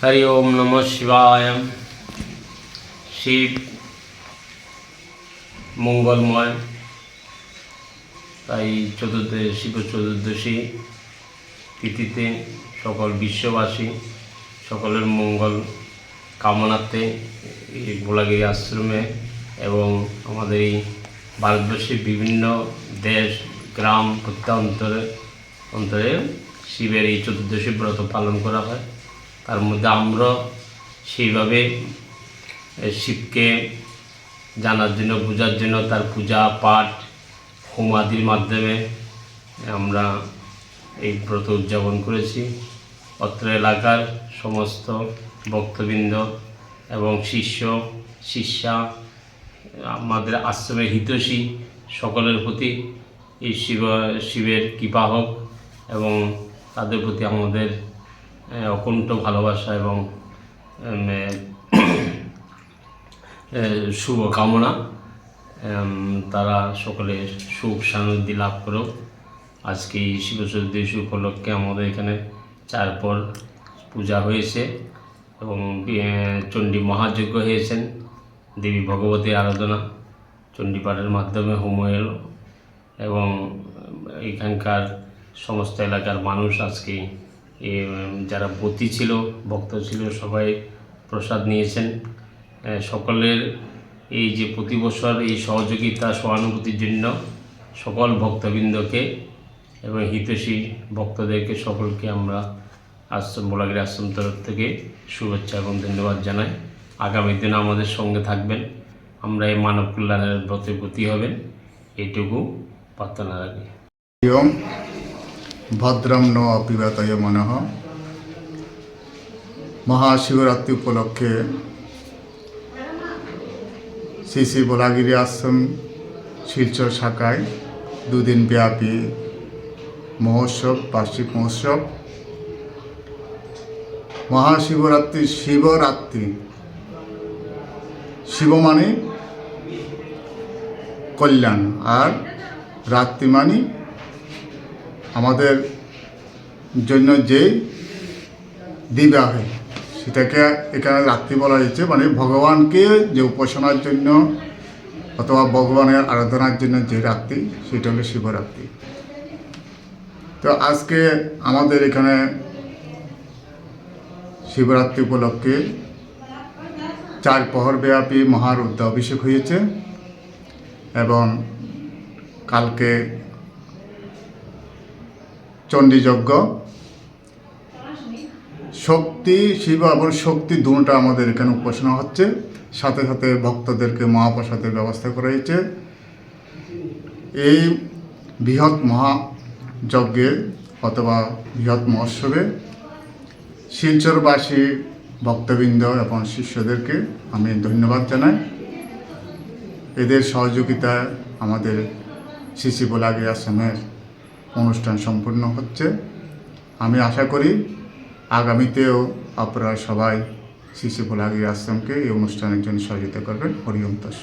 হরি ওম নম শিবায় শিব মঙ্গলময় তাই চতুর্দশী, শিব চতুর্দশী তিথিতে সকল বিশ্ববাসী, সকলের মঙ্গল কামনাতে এই গোলাগিরি আশ্রমে এবং আমাদের এই ভারতবর্ষের বিভিন্ন দেশ, গ্রাম প্রত্যন্তরে অন্তরে শিবের এই চতুর্দশী ব্রত পালন করা হয়। তার মধ্যে আমরা সেইভাবে শিবকে জানার জন্য বোঝার জন্য, তার পূজা, পাঠ হোম আদির মাধ্যমে আমরা এই ব্রত উদযাপন করেছি। অত্র এলাকার সমস্ত ভক্তবৃন্দ এবং শিষ্য, শিষ্যা, আমাদের আশ্রমের হিতৈষী সকলের প্রতি এই শিব, শিবের কৃপা হোক এবং তাদের প্রতি আমাদের অকুণ্ঠ ভালোবাসা এবং শুভকামনা তারা সকলে সুখ শান্তি লাভ করুক। আজকে এই শিব চতুর্দশী উপলক্ষে আমাদের এখানে চারপর পূজা হয়েছে এবং চণ্ডী মহাযজ্ঞ হয়েছেন। দেবী ভগবতী আরাধনা চণ্ডীপাঠের মাধ্যমে হোম এলো এবং এখানকার সমস্ত এলাকার মানুষ আজকে যারা বতী ছিল, ভক্ত ছিল, সবাই প্রসাদ নিয়েছেন। সকলের এই যে প্রতি বছর এই সহযোগিতা, সহানুভূতির জন্য সকল ভক্তবৃন্দকে এবং হিতৈষী ভক্তদেরকে সকলকে আমরা আশ্রম, বোলাগিরি আশ্রম তরফ থেকে শুভেচ্ছা এবং ধন্যবাদ জানাই। আগামী দিনে আমাদের সঙ্গে থাকবেন। আমরা এই মানব কল্যাণের ব্রতে প্রতি হবেন। এইটুকু প্রার্থনা রাখি। ভদ্রম ন অপিবাতয় মনঃ। মহাশিবরাত্রি উপলক্ষে শ্রী শ্রী বোলাগিরি আশ্রম, শিলচর শাখায় দুদিন ব্যাপী মহোৎসব, বার্ষিক মহোৎসব। মহাশিবরাত্রি, শিবরাত্রি। শিব মানে কল্যাণ আর রাত্রি মানে আমাদের জন্য যে দিবাহ সেটাকে এখানে রাত্রি বলা হয়েছে। মানে ভগবানকে যে উপাসনার জন্য অথবা ভগবানের আরাধনার জন্য যে রাত্রি সেটা হলো শিবরাত্রি। তো আজকে আমাদের এখানে শিবরাত্রি উপলক্ষে চার প্রহর ব্যাপী মহারুদ্র অভিষেক হয়েছে এবং কালকে চণ্ডীযজ্ঞ। শক্তি, শিব এবং শক্তি দুটা আমাদের এখানে উপাসনা হচ্ছে। সাথে সাথে ভক্তদেরকে মহাপ্রসাদের ব্যবস্থা করা হয়েছে। এই বৃহৎ মহাযজ্ঞে অথবা বৃহৎ মহোৎসবে শিলচরবাসী ভক্তবৃন্দ এবং শিষ্যদেরকে আমি ধন্যবাদ জানাই। এদের সহযোগিতায় আমাদের শিশি বোলাগি আশ্রমের অনুষ্ঠান সম্পূর্ণ হচ্ছে। আমি আশা করি আগামীতেও আপনারা সবাই শিশু ভোলাগি আশ্রমকে এই অনুষ্ঠানের জন্য সহযোগিতা করবেন। হরিওম তস্য।